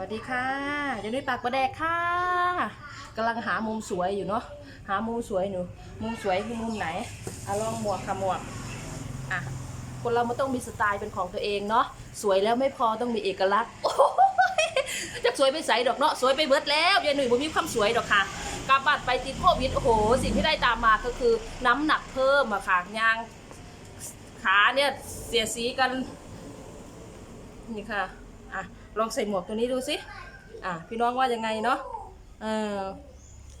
วัสดีค่ะยายนุ้ยปากประแดกค่ะกำลังหามุมสวยอยู่เนาะหามุมสวยหนูมุมสวยคือมุมไหนอะลองหมวกค่ะหมวกอะคนเรามันต้องมีสไตล์เป็นของตัวเองเนาะสวยแล้วไม่พอต้องมีเอกลักษณ์โอ้ยจะสวยไปใสดอกเนาะสวยไปเบิดแล้วยายหนุ่ยบ่มีความสวยดอกค่ะกลับบ้านไปติดโควิดโอ้โห สิ่งที่ได้ตามมาก็คือน้ำหนักเพิ่มอะค่ะยางขาเนี่ยเสียสีกันนี่ค่ะ ลองใส่หมวกตัวนี้ดูสิอะพี่น้องว่ายังไงเนาะเออ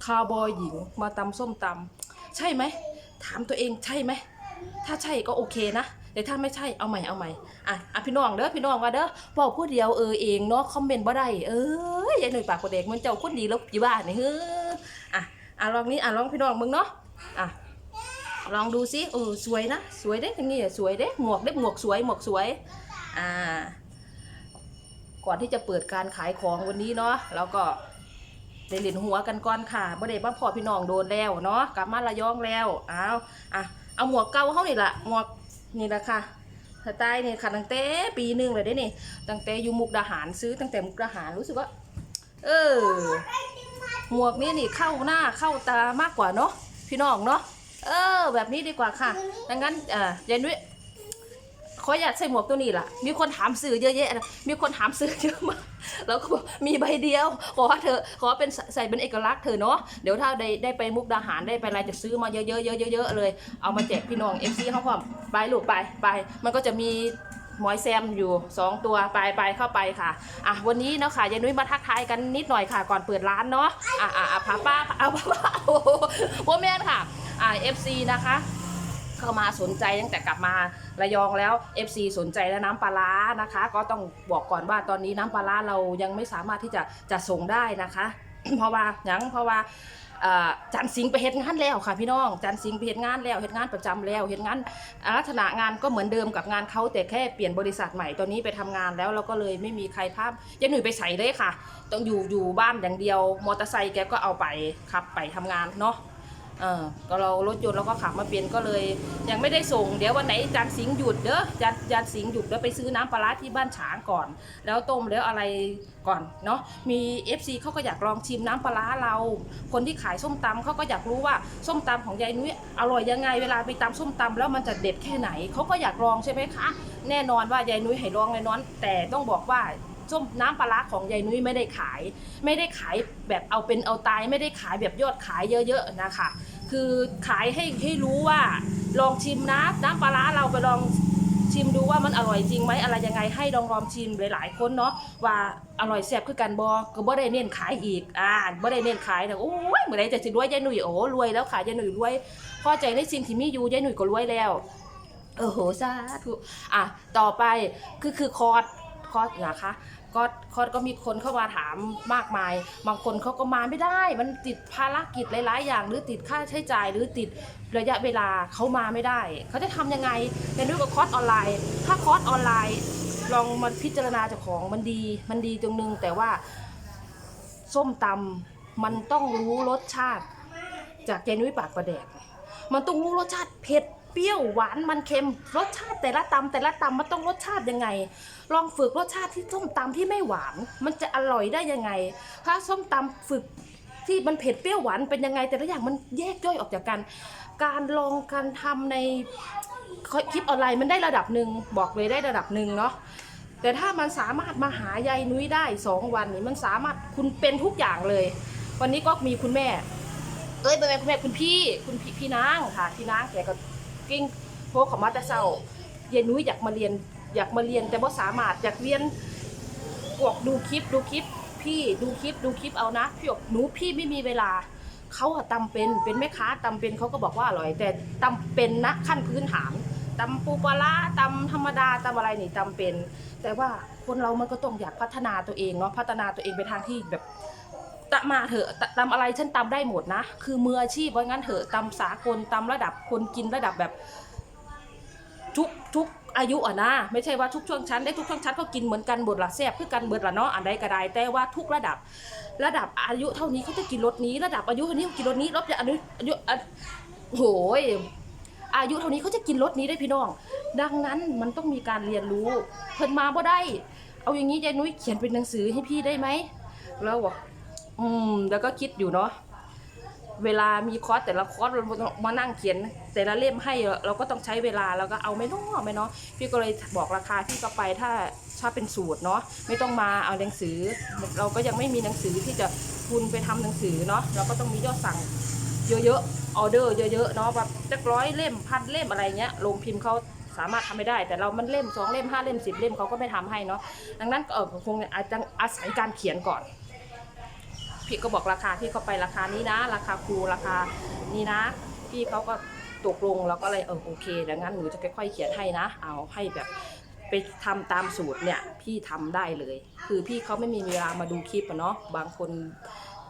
คาวบอยหญิงมาตำส้มตำใช่ไหมถามตัวเองใช่ไหมถ้าใช่ก็โอเคนะแต่ถ้าไม่ใช่เอาใหม่เอาใหม่อะอะพี่น้องเด้อพี่น้องว่าเด้อบอกผู้เดียวเออเองเนาะคอมเมนต์บ่ได้เออยายหน่อยปากกว่าเด็กมันเจ้าคนดีแล้วอยู่บ้านนี่เฮ้ออะอะลองนี้อะลองพี่น้องมึงเนาะอะลองดูสิเออสวยนะ สวยเด้อย่างงี้สวยเด้หมวกเด้หมวกสวยหมวกสวยอ่า ก่อนที่จะเปิดการขายของวันนี้เนาะแล้วก็ได้เล่นหัวกันก่อนค่ะบ่ได้บ้าพอพี่น้องโดนแล้วเนาะกลับมาระยองแล้วอ้าวอะเอาหมวกเก่าเขานี่ละหมวกนี่แหละค่ะสไตล์นี่ค่ะตั้งแต่ปีหนึ่งเลยได้นี่ตั้งแต่อยู่มุกดาหารซื้อตั้งแต่มุกดาหารรู้สึกว่า เออหมวกนี่นี่เข้าหน้าเข้าตามากกว่าเนาะพี่น้องเนาะเออ แบบนี้ดีกว่าค่ะดังนั้นอ่ายายนุ้วย ออยากใส่หมวกตัวนี้ล่ะ มีคนถามซื้อเยอะแยะนะมีคนถามซื้อเยอะมากแล้วก็บอกมีใบเดียว ขอเธอขอเป็นใส่เป็นเอกลักษณ์เธอเนาะ เดี๋ยวถ้าได้ได้ไปมุกดาหารได้ไปอะไรจะซื้อมาเยอะๆเยอะๆเยอะๆเลย เอามาแจกพี่น้องเอฟซีเขาพร้อมไปลูกไปไป มันก็จะมีหมอยแซมอยู่ 2 ตัวไปไปเข้าไปค่ะ อะ วันนี้เนาะค่ะยายนุ้ยมาทักทายกันนิดหน่อยค่ะ ก่อนเปิดร้านเนาะ อะอะอะพาป้าเอาป้าโอ้โหพ่อแมนค่ะ อะเอฟซีนะคะ เข้ามาสนใจตั้งแต่กลับมาระยองแล้ว FC สนใจแล้วน้ำปลาร้านะคะ ก็ต้องบอกก่อนว่าตอนนี้น้ำปลาร้าเรายังไม่สามารถที่จะจะส่งได้นะคะ เพราะว่ายังเพราะว่าจันสิงไปเฮ็ดงานแล้วค่ะพี่น้องจันสิงไปเฮ็ดงานแล้วเฮ็ดงานประจำแล้วเฮ็ดงานลักษณะงานก็เหมือนเดิมกับงานเขาแต่แค่เปลี่ยนบริษัทใหม่ตอนนี้ไปทำงานแล้วเราก็เลยไม่มีใครภาพยันหนุ่ยไปใส่เลยค่ะ ต้องอยู่อยู่บ้านอย่างเดียว มอเตอร์ไซค์แกก็เอาไปขับไปทำงานเนาะ เออก็เรารถยนต์เราก็ขับมาเปลี่ยนก็เลย ยังไม่ได้ส่ง เดี๋ยววันไหนจานสิงห์หยุดเด้อจานจานสิงห์หยุดแล้วไปซื้อน้ำปลาร้าที่บ้านฉางก่อน แล้วต้มแล้วอะไรก่อนเนาะมี FC เขาก็อยากลองชิมน้ำปลาร้าเรา คนที่ขายส้มตำเขาก็อยากรู้ว่าส้มตำของยายนุ้ยอร่อยยังไงเวลาไปตำส้มตำแล้วมันจะเด็ดแค่ไหนเขาก็อยากลองใช่ไหมคะ แน่นอนว่ายายนุ้ยให้ลองแน่นอน แต่ต้องบอกว่า ส้มน้ำปลาร้าของยายนุ้ยไม่ได้ขาย ไม่ได้ขายแบบเอาเป็นเอาตายไม่ได้ขายแบบยอดขายเยอะๆนะคะ คือขายให้ให้รู้ว่าลองชิมนะน้ำปลาร้าเราไปลองชิมดูว่ามันอร่อยจริงไหมอะไรยังไงให้ลองลองชิมหลายๆคนเนาะว่าอร่อยแซ่บคือกันบอก็บ่ได้เน้นขายอีกอ่าบ่ได้เน้นขายแต่โอ้ยเมื่อไรจะสิรวยยายหนุ่ยโอ้รวยแล้วขายยายหนุ่ยรวยพอใจในสิ่งที่มีอยู่ยายหนุ่ยก็รวยแล้วเออโหสาธุอะต่อไปคือคือคอร์สคอร์สนะคะ ก็คอร์สก็มีคนเข้ามาถามมากมาย บางคนเขาก็มาไม่ได้ มันติดภารกิจหลาย ๆ อย่าง หรือติดค่าใช้จ่าย หรือติดระยะเวลาเขามาไม่ได้ เขาจะทำยังไงเป็นด้วยกับคอร์สออนไลน์ ถ้าคอร์สออนไลน์ ลองมาพิจารณาจากของมันดี มันดีตรงนึง แต่ว่าส้มตำมันต้องรู้รสชาติ จากเจนุ้ยปากประแดก มันต้องรู้รสชาติเผ็ด เปรี้ยวหวานมันเค็ม รสชาติแต่ละตำแต่ละตำมันต้องรสชาติยังไง ลองฝึกรสชาติที่ส้มตำที่ไม่หวาน มันจะอร่อยได้ยังไง ถ้าส้มตำฝึกที่มันเผ็ดเปรี้ยวหวานเป็นยังไง แต่ละอย่างมันแยกย่อยออกจากกัน การลองการทำในคลิปออนไลน์มันได้ระดับหนึ่งบอกเลยได้ระดับหนึ่งเนาะแต่ถ้ามันสามารถมาหายายนุ้ยได้สองวันนี้มันสามารถคุณเป็นทุกอย่างเลย วันนี้ก็มีคุณแม่ เอ้ยเป็นแม่คุณแม่คุณพี่คุณพี่พี่นางค่ะพี่นางแกก็ กิ้งโพกเขอมาแต่เศร้ายายนุ้ยอยากมาเรียน อยากมาเรียน แต่ว่าสามารถอยากเรียนบอกดูคลิปดูคลิป พี่ดูคลิปดูคลิปเอานะพี่บอกหนูพี่ไม่มีเวลาเขาอะตำเป็นเป็นแม่ค้าตำเป็นเขาก็บอกว่าอร่อย แต่ตำเป็นนะขั้นพื้นฐานตำปูปลาร้าตำธรรมดาตำอะไรนี่ตำเป็น แต่ว่าคนเรามันก็ต้องอยากพัฒนาตัวเองเนาะพัฒนาตัวเองไปทางที่แบบ ตะมาเถอะตำอะไรฉันตำได้หมดนะ คือมืออาชีพว่างั้นเถอะตำสากลตำระดับคนกินระดับแบบทุกทุกอายุอะนะไม่ใช่ว่าทุกช่วงชั้นได้ทุกช่วงชั้นก็กินเหมือนกันบทละแซ่บคือกันเบิดละเนาะอันใดก็ได้แต่ว่าทุกระดับ ระดับอายุเท่านี้เขาจะกินรสนี้ ระดับอายุเท่านี้กินรสนี้รสอายุอายุอะโหยอายุเท่านี้เขาจะกินรสนี้ได้พี่น้อง ดังนั้นมันต้องมีการเรียนรู้ เพิ่นมาบ่ได้ เอาอย่างนี้ยายนุ้ยเขียนเป็นหนังสือให้พี่ได้ไหมแล้วบอก อืม แล้วก็คิดอยู่เนาะ เวลามีคอร์สแต่ละคอร์สเรามานั่งเขียน แต่ละเล่มให้เราก็ต้องใช้เวลาแล้วก็เอาไม่น้อไม่เนาะพี่ก็เลยบอกราคาพี่ก็ไปถ้าถ้าเป็นสูตรเนาะไม่ต้องมาเอาหนังสือ เราก็ยังไม่มีหนังสือที่จะทุนไปทำหนังสือเนาะเราก็ต้องมียอดสั่งเยอะๆออเดอร์เยอะๆเนาะแบบจักร้อยเล่มพันเล่มอะไรเงี้ยโรงพิมพ์เขาสามารถทำไม่ได้ แต่เรามันเล่มสองเล่มห้าเล่มสิบเล่มเขาก็ไม่ทำให้เนาะดังนั้นก็เออคงอาจจะอาศัยการเขียนก่อน พี่ก็บอกราคาพี่ก็ไปราคานี้นะ ราคาครูราคานี้นะ พี่เขาก็ตกลงแล้วก็เลยเออโอเคดังนั้นหนูจะค่อยๆเขียนให้นะ เอาให้แบบไปทำตามสูตรเนี่ยพี่ทำได้เลย คือพี่เขาไม่มีเวลามาดูคลิปอะเนาะบางคน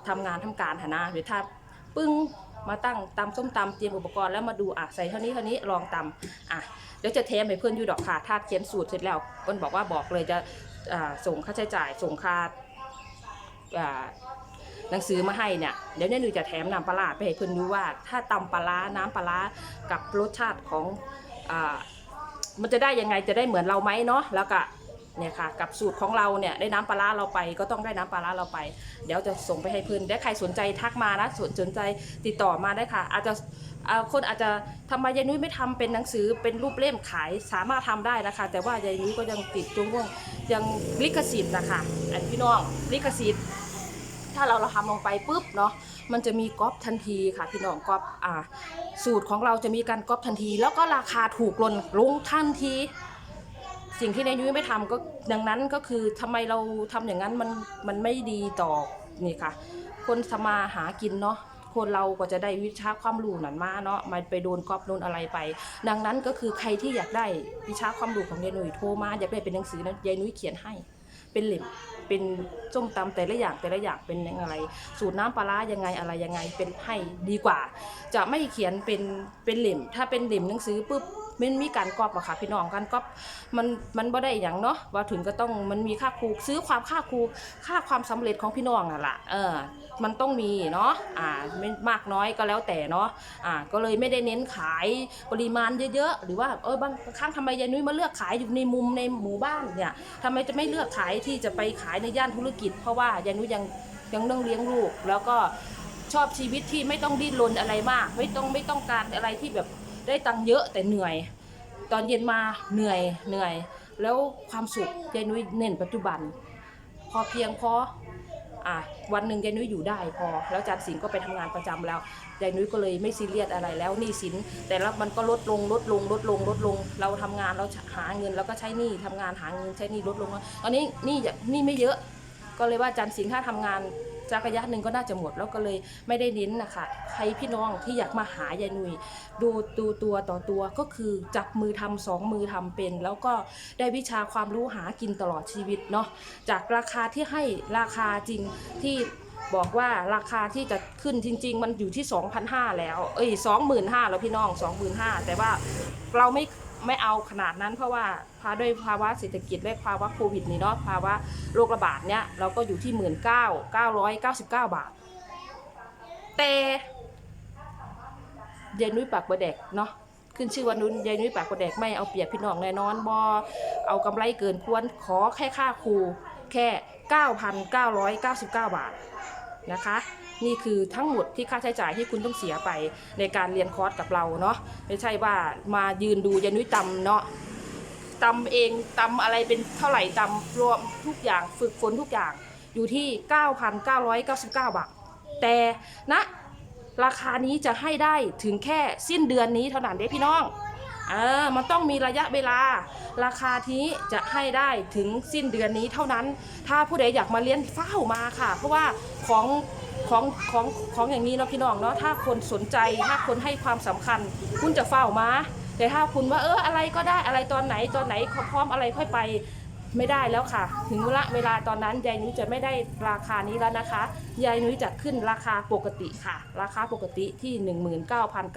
ทำงานทำการหานะหรือถ้าปึ้งมาตั้งตำส้มตำเตรียมอุปกรณ์แล้วมาดูอะใส่เท่านี้เท่านี้ลองตำอะเดี๋ยวจะเทมให้เพื่อนยูดอกค่ะถ้าเขียนสูตรเสร็จแล้วเพื่อนบอกว่าบอกเลยจะส่งค่าใช้จ่ายส่งค่าอ่า หนังสือมาให้เนี่ยเดี๋ยวเนี่ยหนูจะแถมน้ำปลาไปให้เพื่อนดูว่า ถ้าตำปลาร้าน้ำปลากับรสชาติของอ่ามันจะได้ยังไงจะได้เหมือนเราไหมเนาะแล้วก็เนี่ยค่ะกับสูตรของเราเนี่ยได้น้ำปลาเราไปก็ต้องได้น้ำปลาเราไป เดี๋ยวจะส่งไปให้เพื่อนได้ใครสนใจทักมานะสนสนใจติดต่อมาได้ค่ะ อาจจะคนอาจจะทำไมยายนุ้ยไม่ทำเป็นหนังสือเป็นรูปเล่มขายสามารถทำได้นะคะ แต่ว่ายายนุ้ยก็ยังติดตรงว่ายังลิขสิทธิ์นะคะอันพี่น้องลิขสิทธิ์ ถ้าเราเราทำลงไปปุ๊บเนาะมันจะมีก๊อปทันทีค่ะ พี่น้องก๊อปอ่า สูตรของเราจะมีการก๊อปทันที แล้วก็ราคาถูกลงลงทันที สิ่งที่นายยุ้ยไม่ทำก็ดังนั้นก็คือทำไมเราทำอย่างนั้นมันมันไม่ดีต่อนี่ค่ะ คนสมาหากินเนาะคนเราก็จะได้วิชาความรู้นั่นมาเนาะมันไปโดนก๊อปโดนอะไรไป ดังนั้นก็คือใครที่อยากได้วิชาความรู้ของยายหนุ่ยโทรมาอยากได้เป็นหนังสือนะยายนุ้ยเขียนให้ เป็นเหล่ม เป็นส้มตำแต่ละอย่างแต่ละอย่างเป็นยังไงสูตรน้ำปลาร้ายังไงอะไรยังไงเป็นให้ดีกว่า จะไม่เขียนเป็นเป็นเหล่มถ้าเป็นเหล่มหนังสือปุ๊บ มันมีการกอปอะค่ะพี่น้องการกอปมันมันบ่ได้อย่างเนาะว่าถึงก็ต้องมันมีค่าครูซื้อความค่าครูค่าความสำเร็จของพี่น้องน่ะล่ะเออมันต้องมีเนาะอ่าไม่มากน้อยก็แล้วแต่เนาะอ่าก็เลยไม่ได้เน้นขายปริมาณเยอะๆ หรือว่าเออบางครั้งทำไมยายนุ้ยมาเลือกขายอยู่ในมุมในหมู่บ้านเนี่ยทำไมจะไม่เลือกขายที่จะไปขายในย่านธุรกิจ เพราะว่ายายนุ้ยยังยังต้องเลี้ยงลูกแล้วก็ชอบชีวิตที่ไม่ต้องดิ้นรนอะไรมาก ไม่ต้องไม่ต้องการอะไรที่แบบ ได้ตังค์เยอะแต่เหนื่อย ตอนเย็นมาเหนื่อยเหนื่อย แล้วความสุขยายนุ้ยเน้นปัจจุบัน พอเพียงพออะวันหนึ่งยายนุ้ยอยู่ได้พอ แล้วจารย์สิงก็ไปทำงานประจำแล้วยายนุ้ยก็เลยไม่ซีเรียสอะไรแล้วหนี้สิน แต่ละมันก็ลดลงลดลงลดลงลดลง เราทำงานเราหาเงินแล้วก็ใช้หนี้ทำงานหาเงินใช้หนี้ลดลงตอนนี้หนี้หนี้ไม่เยอะ ก็เลยว่าจารย์สิงถ้าทำงาน จักระยะหนึ่งก็น่าจะหมดแล้วก็เลยไม่ได้เน้นนะคะใครพี่น้องที่อยากมาหายายนุยดูดูตัวต่อตัวก็คือจับมือทำสองมือทำเป็น แล้วก็ได้วิชาความรู้หากินตลอดชีวิตเนาะจากราคาที่ให้ราคาจริงที่บอกว่าราคาที่จะขึ้นจริง ๆ มันอยู่ที่ 2,500 แล้ว เอ้ย25,000 แล้วพี่น้อง 25,000 แต่ว่าเราไม่ ไม่เอาขนาดนั้นเพราะว่าพาด้วยภาวะเศรษฐกิจและภาวะโควิดนี่เนาะภาวะโรคระบาดเนี้ยเราก็อยู่ที่19,999บาท แต่ยายนุ้ยปากบะแดกเนาะขึ้นชื่อว่านุ้นยายนุ้ยปากบะแดกไม่เอาเปรียบพี่น้องแน่นอนบอเอากำไรเกินควรขอแค่ค่าครูแค่ 9,999 บาทนะคะ นี่คือทั้งหมดที่ค่าใช้จ่ายที่คุณต้องเสียไปในการเรียนคอร์สกับเราเนาะไม่ใช่ว่ามายืนดูยานุ้ยตำเนาะตำเองตำอะไรเป็นเท่าไหร่ตำรวมทุกอย่างฝึกฝนทุกอย่างอยู่ที่ 9,999 บาท แต่ณราคานี้จะให้ได้ถึงแค่สิ้นเดือนนี้เท่านั้นเด้พี่น้องเออมันต้องมีระยะเวลา ราคานี้จะให้ได้ถึงสิ้นเดือนนี้เท่านั้น ถ้าผู้ใดอยากมาเรียนเฝ้ามาค่ะ เพราะว่าของ ของของของอย่างนี้เนาะพี่น้องเนาะถ้าคนสนใจถ้าคนให้ความสำคัญ คุณจะเฝ้ามาแต่ถ้าคุณว่าเอออะไรก็ได้อะไรตอนไหนตอนไหนพร้อมอะไรค่อยไปไม่ได้แล้วค่ะ ถึงเวลาเวลาตอนนั้นยายนุ้ยจะไม่ได้ราคานี้แล้วนะคะยายนุ้ยจะขึ้นราคาปกติค่ะ ราคาปกติที่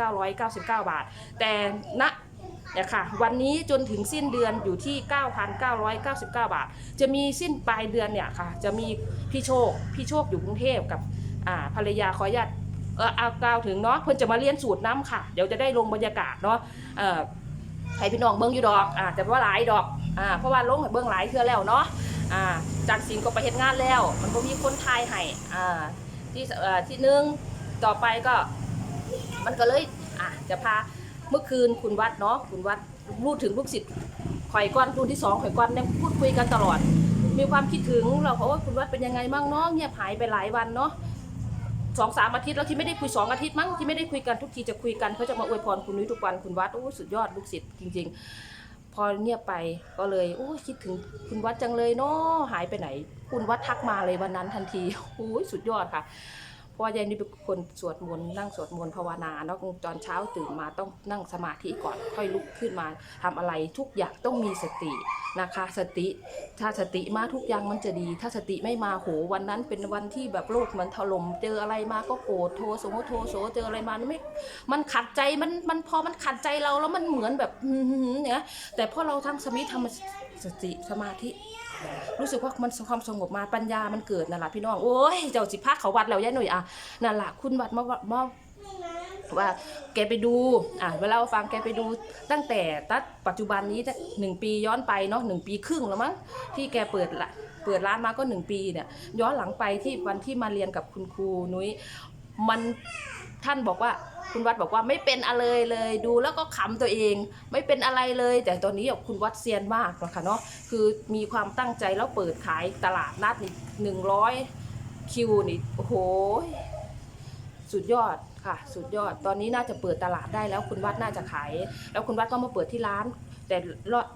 19,999 บาท แต่ณเนี่ยค่ะวันนี้จนถึงสิ้นเดือนอยู่ที่ 9,999 บาท จะมีสิ้นปลายเดือนเนี่ยค่ะ จะมีพี่โชคพี่โชคอยู่กรุงเทพกับ อ่าภรรยาขออนุญาตเออเอากล่าวถึงเนาะเพิ่นจะมาเรียนสูตรน้ำค่ะ เดี๋ยวจะได้ลงบรรยากาศเนาะเอ่อให้พี่น้องเบิ้งอยู่ดอกอ่าแต่ว่าหลายดอกอ่าเพราะว่าลงให้เบิ้งหลายเทื่อแล้วเนาะอ่าจากสิงก็ไปเฮ็ดงานแล้ว มันก็มีคนทายให้อ่าที่เอ่อที่หนึ่งต่อไปก็มันก็เลยอะจะพาเมื่อคืนคุณวัดเนาะคุณวัดรู้ถึงลูกศิษย์ข่อยก้อนรุ่นที่สองข่อยก้อนเนี่ยพูดคุยกันตลอด มีความคิดถึงเราเพราะว่าคุณวัดเป็นยังไงบ้างเนาะเงียบหายไปหลายวันเนาะ สองสามอาทิตย์แล้วที่ไม่ได้คุยสองอาทิตย์มั้งที่ไม่ได้คุยกันทุกทีจะคุยกันเขาจะมาอวยพรคุณนุ้ยทุกวันคุณวัดโอ้สุดยอดลูกศิษย์จริง ๆ พอเงียบไปก็เลยโอ้คิดถึงคุณวัดจังเลยเนาะหายไปไหน คุณวัดทักมาเลยวันนั้นทันทีโอ้สุดยอดค่ะ เพราะว่ายายนี่เป็นคนสวดมนต์นั่งสวดมนต์ภาวนาเนาะตอนเช้าตื่นมาต้องนั่งสมาธิก่อนค่อยลุกขึ้นมาทำอะไรทุกอย่างต้องมีสตินะคะ สติถ้าสติมาทุกอย่างมันจะดี ถ้าสติไม่มาโหวันนั้นเป็นวันที่แบบโลกมันถล่มเจออะไรมาก็โกรธโทโสโทโสเจออะไรมาไม่มันขัดใจมันมันพอมันขัดใจเราแล้วมันเหมือนแบบอื้อหือเนี่ยแต่พอเราทำสมิทำสติสมาธิ รู้สึกว่ามันความสงบมาปัญญามันเกิดนั่นแหละพี่น้องโอ้ยเจ้าสิพักเขาวัดแล้วย่าหน่อยอะนั่นแหละคุณวัดมามาว่าแกไปดูอะเวลาเราฟังแกไปดูตั้งแต่ตัดปัจจุบันนี้หนึ่งปีย้อนไปเนาะหนึ่งปีครึ่งแล้วมั้งที่แกเปิดละเปิดร้านมาก็หนึ่งปีเนี่ยย้อนหลังไปที่วันที่มาเรียนกับคุณครูนุ้ยมัน ท่านบอกว่าคุณวัดบอกว่าไม่เป็นอะไรเลยดูแล้วก็ขำตัวเอง ไม่เป็นอะไรเลย แต่ตอนนี้คุณวัดเซียนมากนะคะเนาะคือมีความตั้งใจแล้วเปิดขายตลาดนัดนี่หนึ่งร้อยคิวนี่โอ้โหสุดยอดค่ะ สุดยอดตอนนี้น่าจะเปิดตลาดได้แล้วคุณวัดน่าจะขาย แล้วคุณวัดก็มาเปิดที่ร้าน แต่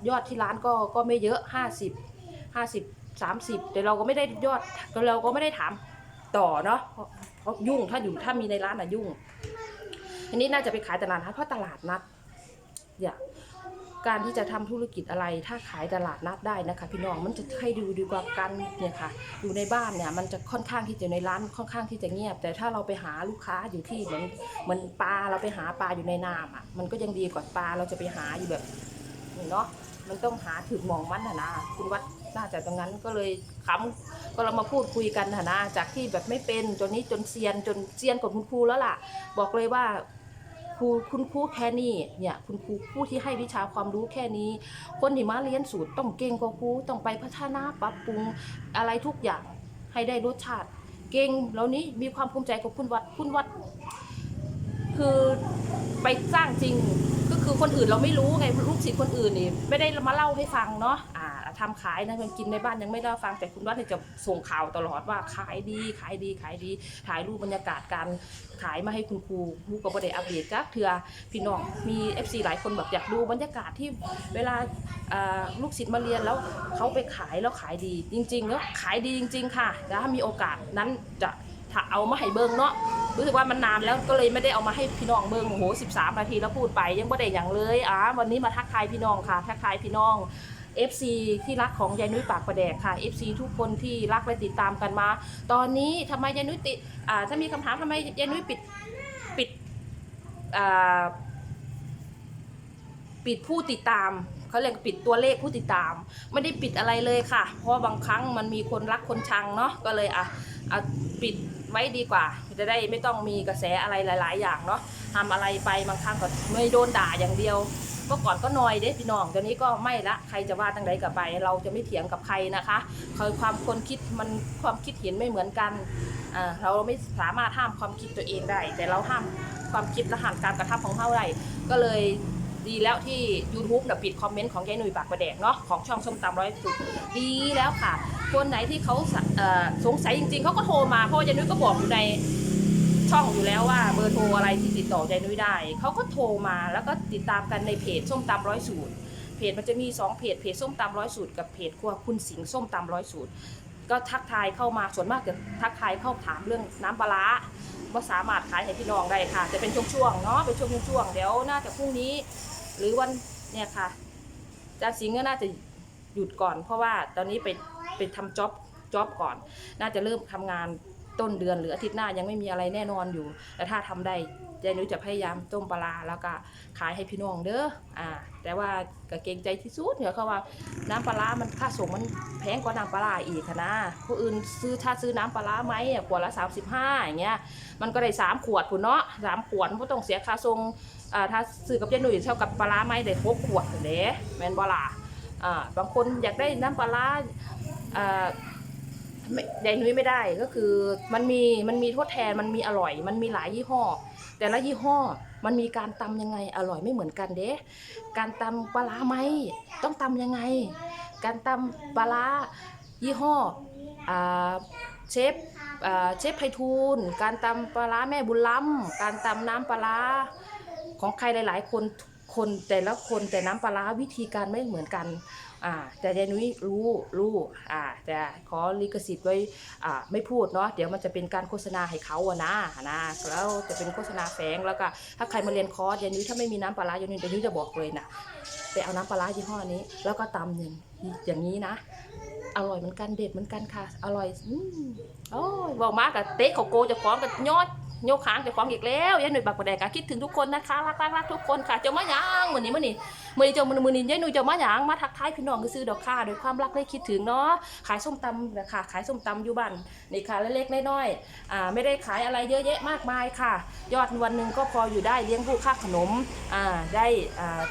ยอดที่ร้านก็ก็ไม่เยอะ 50 50 30 แต่เราก็ไม่ได้ยอดเราก็ไม่ได้ถามต่อเนาะ เพราะยุ่งถ้าอยู่ถ้ามีในร้านอะยุ่ง อันนี้น่าจะไปขายตลาดนัดเพราะตลาดนัดเนี่ยการที่จะทำธุรกิจอะไร ถ้าขายตลาดนัดได้นะคะ พี่น้องมันจะให้ดูดีกว่ากันเนี่ยค่ะ อยู่ในบ้านเนี่ยมันจะค่อนข้างที่จะในร้านค่อนข้างที่จะเงียบ แต่ถ้าเราไปหาลูกค้าอยู่ที่เหมือนเหมือนปลาเราไปหาปลาอยู่ในน้ำอะมันก็ยังดีกว่าปลาเราจะไปหาอยู่แบบเนาะ มันต้องหาถึงหมองมันนะนะคุณวัดน่าจะตรงนั้นก็เลยคำก็เรามาพูดคุยกันนะนะจากที่แบบไม่เป็นจนนี้จนเซียนจนเซียนกว่าคุณครูแล้วล่ะ บอกเลยว่าครูคุณครูแค่นี้เนี่ยคุณครูผู้ที่ให้วิชาความรู้แค่นี้ คนที่มาเรียนสูตรต้องเก่งกว่าครูต้องไปพัฒนาปรับปรุงอะไรทุกอย่างให้ได้รสชาติเก่งแล้วนี้มีความภูมิใจกับคุณวัดคุณวัด คือไปสร้างจริง คือคนอื่นเราไม่รู้ไงลูกศิษย์คนอื่นนี่ไม่ได้มาเล่าให้ฟังเนาะอ่าทำขายนะมันกินในบ้านยังไม่เล่าฟังแต่คุณวัดเนี่ยจะส่งข่าวตลอดว่าขายดีขายดีขายดี ถ่ายรูปบรรยากาศการขายมาให้คุณครูครูก็บ่ได้อัปเดตจักเถื่อพี่น้องมี FC หลายคนแบบอยากดูบรรยากาศที่เวลาอ่าลูกศิษย์มาเรียนแล้วเขาไปขายแล้วขายดีจริงๆแล้วขายดีจริง ๆ ค่ะแล้วถ้ามีโอกาสนั้นจะ ถ้าเอามาให้เบิ่งเนาะรู้สึกว่ามันนานแล้วก็เลยไม่ได้เอามาให้พี่น้องเบิ่งโอ้โห13 นาทีแล้วพูดไปยังไม่ได้อย่างเลยอ่าวันนี้มาทักทายพี่น้องค่ะทักทายพี่น้อง FC ที่รักของยายนุ้ยปากประแดกค่ะ FC ทุกคนที่รักและติดตามกันมา ตอนนี้ทำไมยายนุ้ยติดอ่าถ้ามีคำถามทำไมยายนุ้ยปิดปิดอ่าปิดผู้ติดตามเขาเรียกปิดตัวเลขผู้ติดตาม ไม่ได้ปิดอะไรเลยค่ะ เพราะบางครั้งมันมีคนรักคนชังเนาะก็เลยอะ เอะปิดไว้ดีกว่า จะได้ไม่ต้องมีกระแสอะไรหลาย ๆ อย่างเนาะทำอะไรไปบางครั้งก็ไม่โดนด่าอย่างเดียวเมื่อก่อนก็นอยเด้พี่น้องตอนนี้ก็ไม่ละใครจะว่าตั้งใดกับไป เราจะไม่เถียงกับใครนะคะคอยความคนคิดมันความคิดเห็นไม่เหมือนกันอ่าเราไม่สามารถห้ามความคิดตัวเองได้ แต่เราห้ามความคิดและห้ามการกระทำของเขาได้ก็เลย ดีแล้วที่ YouTube น่ะปิดคอมเมนต์ของยายหนุ่ยปากประแดกเนาะของช่องส้มตำร้อยสุดดีแล้วค่ะ คนไหนที่เขาสเอ่อสงสัยจริงๆเขาก็โทรมาเพราะว่ายายหนุ่ยก็บอกอยู่ในช่องอยู่แล้วว่าเบอร์โทรอะไรที่ติดต่อยายนุ้ยได้เขาก็โทรมาแล้วก็ติดตามกันในเพจส้มตำร้อยสูตรเพจมันจะมีสองเพจเพจส้มตำร้อยสูตรกับเพจครัวคุณสิงห์ส้มตำร้อยสูตร ก็ทักทายเข้ามาส่วนมากจะทักทายเข้าถามเรื่องน้ำปลาร้าว่าสามารถขายให้พี่น้องได้ค่ะ จะเป็นช่วงๆเนาะเป็นช่วงๆเดี๋ยวน่าจะพรุ่งนี้ หรือวันเนี่ยค่ะอาจารย์สิงห์ก็น่าจะหยุดก่อน เพราะว่าตอนนี้ไปไปทำจ็อบจ็อบก่อน น่าจะเริ่มทำงานต้นเดือนหรืออาทิตย์หน้ายังไม่มีอะไรแน่นอนอยู่ แต่ถ้าทำได้ เจนุ้ยจะพยายามต้มปลาแล้วก็ขายให้พี่น้องเด้ออ่า แต่ว่าก็เกรงใจที่สุดเนี่ยเขาว่าน้ำปลามันค่าส่งมันแพงกว่าน้ำปลาอีกค่ะนะผู้อื่นซื้อถ้าซื้อน้ำปลาไหมอะขวดละ 35อย่างเงี้ยมันก็ได้สามขวดคุณเนาะสามขวดมันก็ต้องเสียค่าส่งอ่าถ้าซื้อกับเจนุ้ยเท่ากับปลาไหมได้หกขวดเด้แมนบลาอ่าบางคนอยากได้น้ำปลาอ่าไม่แดงนุ้ยไม่ได้ก็คือมันมีมันมีทดแทนมันมีอร่อย มันมีหลายยี่ห้อ แต่ละยี่ห้อมันมีการตำยังไงอร่อยไม่เหมือนกันเด้การตำปลาร้าไหมต้องตำยังไง การตำปลาร้ายี่ห้ออเชฟเชฟไพฑูรย์การตำปลาร้าแม่บุญล้ำการตำน้ำปลาร้าของใครหลาย ๆ คนคนแต่ละคนแต่น้ำปลาร้าวิธีการไม่เหมือนกัน อ่าแต่ยายนุ้ยรู้รู้อ่าแต่ขอลิขสิทธิ์ไว้อ่าไม่พูดเนาะเดี๋ยวมันจะเป็นการโฆษณาให้เขาอะนะนะแล้วจะเป็นโฆษณาแฝงแล้วก็ถ้าใครมาเรียนคอร์สยายนุ้ยถ้าไม่มีน้ำปลาร้ายายนุ้ยยายนุ้ยจะบอกเลยนะไปเอาน้ำปลาร้ายี่ห้อนี้ แล้วก็ตำอย่างอย่างนี้นะ อร่อยเหมือนกันเด็ดเหมือนกันค่ะ อร่อยอืมโอ้ยบอกมากับเต๊ะเขาโกจะคล้องกับยอด ยกค้างจะคล้องอีกแล้วยายหนุ่ยบักประแดกคิดถึงทุกคนนะคะรักรักรักทุกคนค่ะเจ้ามาหยางมือนี้มือนี้มือนี้เจ้ามือมือนี้ยายหนุ่ยเจ้ามาหยางมาทักทายพี่น้องก็ซื้อดอกค่าโดวยความรักได้คิดถึงเนาะขายส้มตำนะคะขายส้มตำอยู่บ้านนี่ค่ะเล็กๆน้อยๆอ่าไม่ได้ขายอะไรเยอะแยะมากมายค่ะ ยอดวันหนึ่งก็พออยู่ได้เลี้ยงลูกค่าขนมอ่าได้อ่า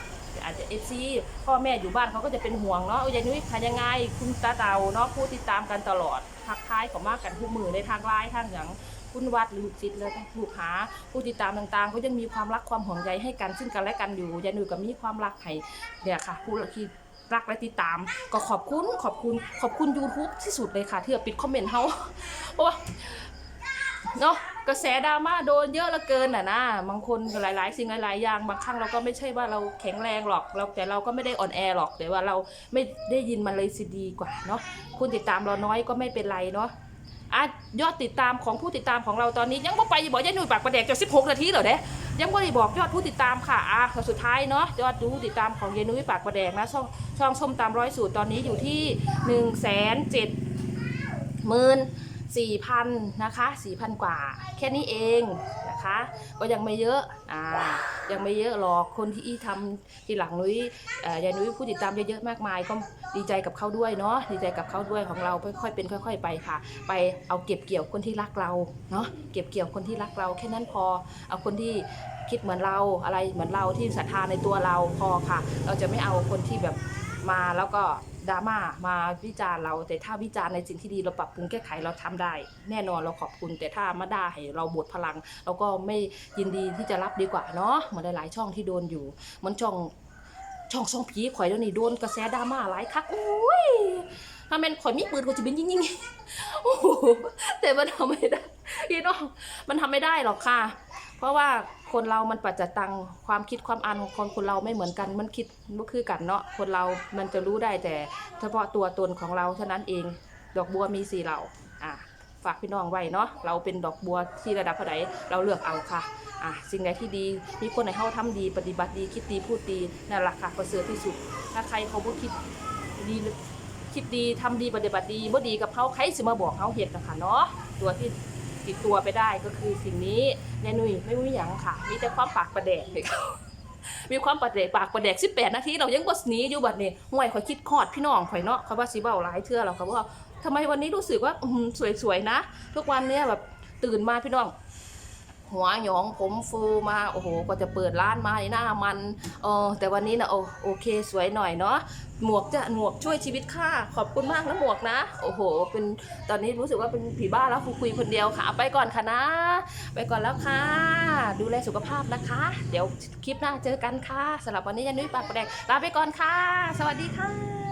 อาจจะเอฟซีพ่อแม่อยู่บ้านเขาก็จะเป็นห่วงเนาะยายนุ้ยทานยังไงคุณตาเตาเนาะผู้ติดตามกันตลอดทักทายขามากกันทุกมือในทางไลน์ทางอย่าง คุณวัดหรือลูกศิษย์เลยลูกหาผู้ติดตามต่างๆ ก็ยังมีความรักความห่วงใยให้กันซึ่งกันและกันอยู่ยายนุ้ยก็มีความรักให้เนี่ยค่ะผู้ที่รักและติดตาม ก็ขอบคุณขอบคุณขอบคุณ YouTube ที่สุดเลยค่ะ ที่ปิดคอมเมนต์เขาเพราะว่าเนาะกระแสดราม่าโดนเยอะเหลือเกินอะนะบางคนหลาย ๆ สิ่งหลาย ๆ อย่างบางครั้งเราก็ไม่ใช่ว่าเราแข็งแรงหรอกเราแต่เราก็ไม่ได้อ่อนแอหรอกแต่ว่าเราไม่ได้ยินมันเลยสิดีกว่าเนาะคุณติดตามเราน้อยก็ไม่เป็นไรเนาะ อะยอดติดตามของผู้ติดตามของเราตอนนี้ ยังบ่ไปอย่บอกยายหนุ่ยปากประแดกจะ16 นาทีเหรอเด้ยังไม่ได้บอกยอดผู้ติดตามค่ะอะสุดท้ายเนาะยอดดูติดตามของยายนุ้ยปากประแดกนะช่องช่องส้มตามร้อยสูตรตอนนี้อยู่ที่1นึ่งแสนเจ็ดหมื่นสี่พันนะคะสี่พันกว่า แค่นี้เองนะคะ ก็ยังไม่เยอะอ่ายังไม่เยอะหรอกคนที่ทำทีหลังนุ้ยเออยายนุ้ยผู้ติดตามเยอะๆมากมาย ก็ดีใจกับเขาด้วยเนาะดีใจกับเขาด้วยของเราค่อยๆเป็นค่อย ๆ ไปค่ะ ไปเอาเก็บเกี่ยวคนที่รักเราเนาะเก็บเกี่ยวคนที่รักเรา แค่นั้นพอเอาคนที่คิดเหมือนเราอะไรเหมือนเราที่ศรัทธาในตัวเราพอค่ะ เราจะไม่เอาคนที่แบบ มาแล้วก็ดราม่ามาวิจารณ์เรา แต่ถ้าวิจารณ์ในสิ่งที่ดีเราปรับปรุงแก้ไขเราทำได้ แน่นอนเราขอบคุณ แต่ถ้ามาด่าให้เราบดพลัง เราก็ไม่ยินดีที่จะรับดีกว่าเนาะเหมือนหลายๆช่องที่โดนอยู่เหมันช่องช่องช่องผีข่อยเดี๋ยวนี้โดนกระแสดราม่าหลายคักอุ้ยถ้าแม่นข่อยมีปืนข่อยจะบินยิงๆโอ้โหแต่มันทำไม่ได้พี่น้องมันทำไม่ได้หรอกค่ะ เพราะว่า คนเรามันปัจจตังความคิดความอ่านของคนคนเราไม่เหมือนกัน มันคิดก็คือกันเนาะคนเรามันจะรู้ได้แต่เฉพาะตัวตนของเราเท่านั้นเอง ดอกบัวมีสี่เหล่าอะฝากพี่น้องไว้เนาะเราเป็นดอกบัวที่ระดับเท่าไหร่เราเลือกเอาค่ะอะสิ่งใดที่ดีมีคนไหนเข้าทำดี ปฏิบัติดีคิดดีพูดดีนั่นแหละค่ะประเสริฐที่สุด ถ้าใครเขาบ่คิดดีคิดดีทำดีปฏิบัติดีบ่ดีกับเขาใครสิมาบอกเขาเหตุนะคะเนาะตัวที่ ติดตัวไปได้ก็คือสิ่งนี้แนนุยไม่มีอย่างค่ะ มีแต่ความปากประแดกเลยมีความประแดกปากประแดก18นาทีเรายังบสหนีอยู่บัดนี้ห่วยข่อยคิดคอดพี่น้องข่อยเนาะเขาว่าสีเบาหลายเทื่อเราเขาว่าทำไมวันนี้รู้สึกว่าอื้อหือสวยๆนะ ทุกวันเนี้ยแบบตื่นมาพี่น้อง หัวหยองผมฟูมาโอ้โหก็จะเปิดร้านมาในหน้ามันเออแต่วันนี้นะโอโอเคสวยหน่อยเนาะหมวกจะหมวกช่วยชีวิตค่าขอบคุณมากนะหมวกนะ โอ้โห เป็นตอนนี้รู้สึกว่าเป็นผีบ้าแล้วคุยคนเดียวค่ะ ไปก่อนค่ะนะ ไปก่อนแล้วค่ะ ดูแลสุขภาพนะคะ เดี๋ยวคลิปหน้าเจอกันค่ะสำหรับวันนี้ยันนุ้ยปากแปลกลาไปก่อนค่ะ สวัสดีค่ะ